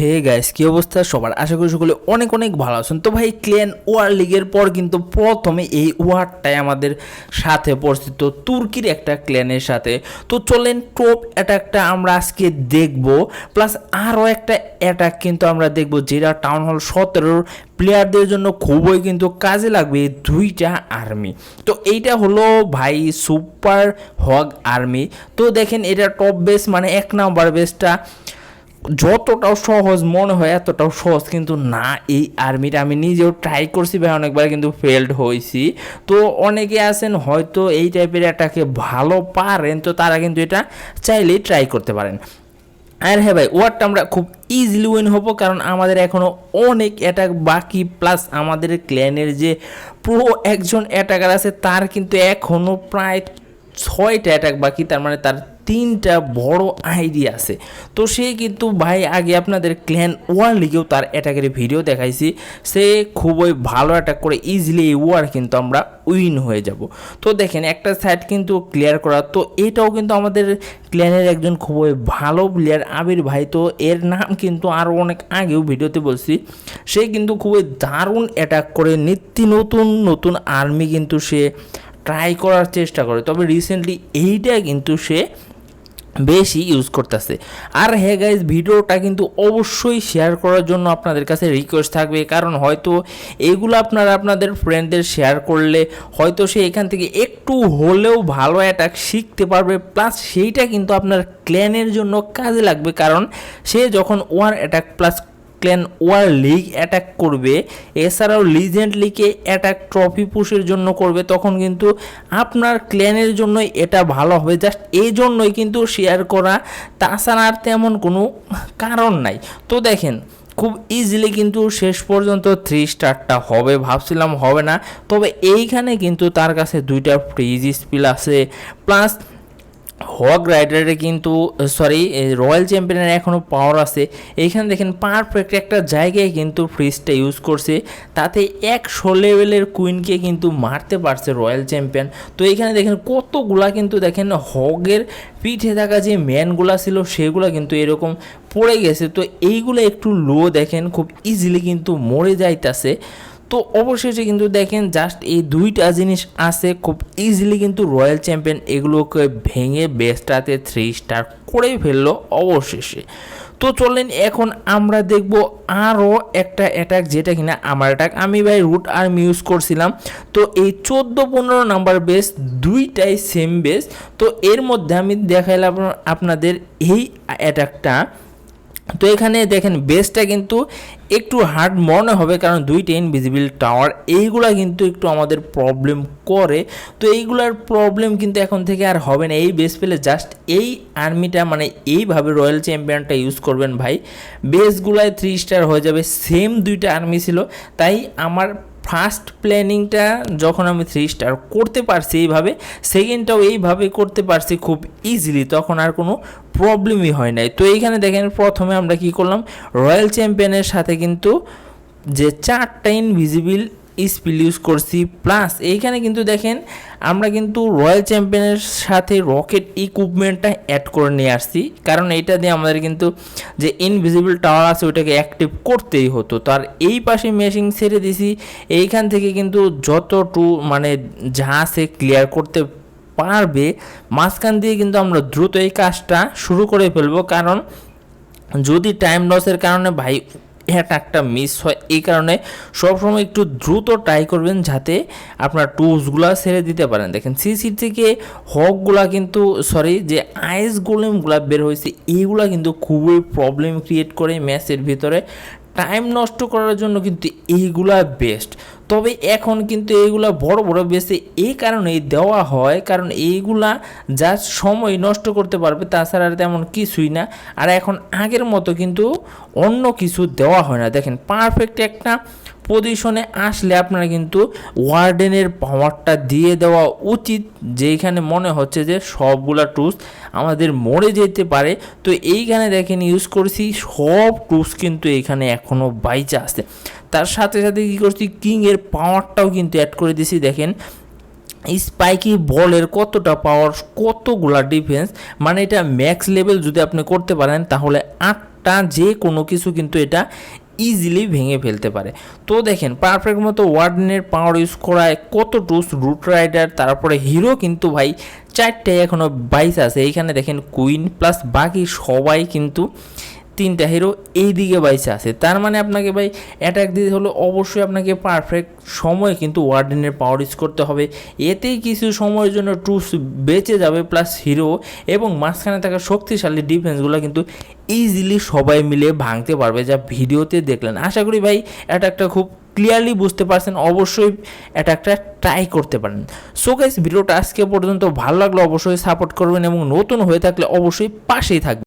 Hey guys কি অবস্থা? সবার আশা করি সকলে অনেক অনেক ভালো আছেন। তো ভাই ক্লিয়ান ওয়ার লিগের পর কিন্তু প্রথমে এই ওয়ারটাই আমাদের সাথে পরিচিত তুর্কির একটা ক্ল্যানের সাথে। তো চলেন টপ অ্যাটাকটা আমরা আজকে দেখব। প্লাস আরও একটা অ্যাটাক কিন্তু আমরা দেখব, যেটা টাউন হল সতেরোর প্লেয়ারদের জন্য খুবই কিন্তু কাজে লাগবে দুইটা আর্মি তো এইটা হলো ভাই সুপার হগ আর্মি তো দেখেন, এটা টপ বেস মানে এক নাম্বার বেসটা যতটাও সহজ মনে হয় এতটাও সহজ, কিন্তু না, এই আর্মিটা আমি নিজেও ট্রাই করছি ভাই, অনেকবার কিন্তু ফেলড হয়েছি। তো অনেকে আছেন হয়তো এই টাইপের এটাকে ভালো পারেন, তো তারা কিন্তু এটা চাইলেই ট্রাই করতে পারেন। আর হ্যাঁ ভাই ওয়ারটা আমরা খুব ইজিলি উইন হব, কারণ আমাদের এখনও অনেক অ্যাটাক বাকি প্লাস আমাদের ক্ল্যানের যে পুরো একজন অ্যাটাকার আছে, তার কিন্তু এখনও প্রায় ছয়টা অ্যাটাক বাকি, তার মানে তার তিনটা বড় আইডিয়া আছে। তো সে কিন্তু ভাই, আগে আপনাদের ক্ল্যান ওয়ার লিগেও তার অ্যাটাকের ভিডিও দেখাইছি। সে খুবই ভালো অ্যাটাক করে ইজিলি এই ওয়ার কিন্তু আমরা উইন হয়ে যাব। তো দেখেন, একটা সাইড কিন্তু ক্লিয়ার করা, তো এটাও কিন্তু আমাদের ক্ল্যানের একজন খুবই ভালো প্লেয়ার আবির ভাই। তো এর নাম কিন্তু আরও অনেক আগেও ভিডিওতে বলছি। সে কিন্তু খুবই দারুণ অ্যাটাক করে, নিত্য নতুন নতুন আর্মি কিন্তু সে ট্রাই করার চেষ্টা করে। তবে রিসেন্টলি এইটা কিন্তু সে বেশি ইউজ করতেছে। আর হ্যাঁ গাইজ ভিডিওটা কিন্তু অবশ্যই শেয়ার করার জন্য আপনাদের কাছে রিকোয়েস্ট থাকবে। কারণ হয়তো এগুলো আপনারা আপনাদের ফ্রেন্ডদের শেয়ার করলে হয়তো সে এখান থেকে একটু হলেও ভালো অ্যাটাক শিখতে পারবে। প্লাস সেইটা কিন্তু আপনার ক্ল্যানের জন্য কাজে লাগবে। কারণ সে যখন war attack plus clan war league attack করবে। এছাড়াও লিজেন্ড লিগে অ্যাটাক ট্রফি পুশের জন্য করবে। তখন কিন্তু আপনার ক্ল্যানের জন্যই এটা ভালো হবে। জাস্ট এই জন্যই কিন্তু শেয়ার করা। তাছাড়া আর তেমন কোনো কারণ নাই। তো দেখেন, খুব ইজিলি কিন্তু শেষ পর্যন্ত থ্রি স্টারটা হবে। ভাবছিলাম হবে না। তবে এইখানে কিন্তু তার কাছে দুইটা ফ্রিজ স্পিল আছে। প্লাস হক রাইডারে কিন্তু সরি রয়্যাল চ্যাম্পিয়নের এখনও পাওয়ার আছে। এইখানে দেখেন পারফেক্ট একটা জায়গায় কিন্তু ফ্রিজটা ইউজ করছে। তাতে একশো লেভেলের কুইনকে কিন্তু মারতে পারছে রয়্যাল চ্যাম্পিয়ন। তো এইখানে দেখেন কতগুলা কিন্তু দেখেন হগের পিঠে থাকা যে ম্যানগুলা ছিল, সেগুলো কিন্তু এরকম পড়ে গেছে। তো এইগুলো একটু লো দেখেন, খুব ইজিলি কিন্তু মরে যাইতাছে। তো অবশেষে কিন্তু দেখেন জাস্ট এই দুইটা জিনিস আছে, খুব ইজিলি কিন্তু রয়্যাল চ্যাম্পিয়ন এগুলোকে ভেঙে বেস্টাতে থ্রি স্টার করেই ফেলল অবশেষে। তো চলেন এখন আমরা দেখব আরও একটা অ্যাটাক যেটা কিনা আমার অ্যাটাক আমি ভাই রুট আর্মি ইউজ করছিলাম, তো এই চোদ্দ পনেরো নাম্বার বেস দুইটাই সেম বেস তো এর মধ্যে আমি দেখাইলাম আপনাদের এই অ্যাটাকটা তো এখানে দেখেন বেসটা কিন্তু একটু হার্ড মনে হবে কারণ দুইটা ইনভিজিবল টাওয়ার এইগুলা কিন্তু একটু আমাদের প্রবলেম করে। তো এইগুলার প্রবলেম কিন্তু এখন থেকে আর হবে না। এই বেস পেলে জাস্ট এই আর্মিটা মানে এইভাবে রয়্যাল চ্যাম্পিয়নটা ইউজ করবেন ভাই। বেসগুলায় থ্রি স্টার হয়ে যাবে। সেম দুইটা আর্মি ছিল। তাই আমার ফার্স্ট প্ল্যানিংটা যখন আমি থ্রি স্টার করতে পারছি এইভাবে সেকেন্ডটাও এইভাবে করতে পারছি খুব ইজিলি তখন আর কোনো প্রবলেমই হয় নাই। তো এইখানে দেখেন, প্রথমে আমরা কি করলাম? রয়্যাল চ্যাম্পিয়নের সাথে কিন্তু যে চারটা ইনভিজিবল স্পিল ইউজ করছি প্লাস এইখানে কিন্তু দেখেন, আমরা কিন্তু রয়্যাল চ্যাম্পিয়নের সাথে রকেট ইকুইপমেন্টটা অ্যাড করে নিয়ে আসছি। কারণ এইটা দিয়ে আমাদের কিন্তু যে ইনভিজিবল টাওয়ার আছে, ওইটাকে অ্যাক্টিভ করতেই হতো। তো আর এই পাশে মেশিন ছেড়ে দিছি। এইখান থেকে কিন্তু যত টু মানে যা আছে ক্লিয়ার করতে পারবে, মাঝখান দিয়ে কিন্তু আমরা দ্রুত এই কাজটা শুরু করে ফেলব। কারণ যদি টাইম লসের কারণে ভাই অ্যাটাকটা মিস হয়। এই কারণে সবসময় একটু দ্রুত ট্রাই করবেন যাতে আপনার টুলসগুলো ছেড়ে দিতে পারেন। দেখেন সিসি থেকে হকগুলা কিন্তু সরি যে আইস গোলেমগুলা বের হয়েছে, এইগুলা কিন্তু খুবই প্রবলেম ক্রিয়েট করে ম্যাচের ভিতরে। টাইম নষ্ট করার জন্য কিন্তু এইগুলা বেস্ট তবে এখন কিন্তু এইগুলা বড় বড় বেশি এই কারণেই দেওয়া হয়, কারণ এইগুলা যা সময় নষ্ট করতে পারবে, তাছাড়া আর তেমন কিছুই না। আর এখন আগের মতো কিন্তু অন্য কিছু দেওয়া হয় না। দেখেন পারফেক্ট একটা পজিশনে আসলে আপনারা কিন্তু ওয়ার্ডেনের পাওয়ারটা দিয়ে দেওয়া উচিত যেইখানে মনে হচ্ছে যে সবগুলা টুস আমাদের মরে যেতে পারে। তো এইখানে দেখেন ইউজ করছি, সব টুস কিন্তু এখানে এখনও বাইচা আছে। তার সাথে সাথে কী করছি কিংয়ের পাওয়ারটাও কিন্তু অ্যাড করে দিছি, দেখেন। স্পাইকি বলের কতটা পাওয়ার কতগুলা ডিফেন্স মানে এটা ম্যাক্স লেভেল যদি আপনি করতে পারেন, তাহলে আট একটা যে কোনো কিছু কিন্তু এটা ইজিলি ভেঙে ফেলতে পারে। তো দেখেন পারফেক্ট মতো ওয়ার্ডেনের পাওয়ার ইউজ করায় কত টুস রুট রাইডার তারপরে হিরো কিন্তু ভাই চারটে এখনও বাইশ আছে। এইখানে দেখেন কুইন প্লাস বাকি সবাই কিন্তু তিনটা হিরো এই দিকে বাইসে আছে। তার মানে আপনাকে ভাই অ্যাটাক দিতে হলে অবশ্যই আপনাকে পারফেক্ট সময় কিন্তু ওয়ার্ডেনের পাওয়ার ইউজ করতে হবে। এতেই কিছু সময়ের জন্য টুস বেঁচে যাবে প্লাস হিরো এবং মাঝখানে থাকা শক্তিশালী ডিফেন্সগুলো কিন্তু ইজিলি সবাই মিলে ভাঙতে পারবে যা ভিডিওতে দেখলেন। আশা করি ভাই অ্যাটাকটা খুব ক্লিয়ারলি বুঝতে পারছেন। অবশ্যই অ্যাটাকটা ট্রাই করতে পারেন। সো গাইস ভিডিওটা আজকে পর্যন্ত ভালো লাগলে, অবশ্যই সাপোর্ট করবেন এবং নতুন হয়ে থাকলে অবশ্যই পাশেই থাকবেন।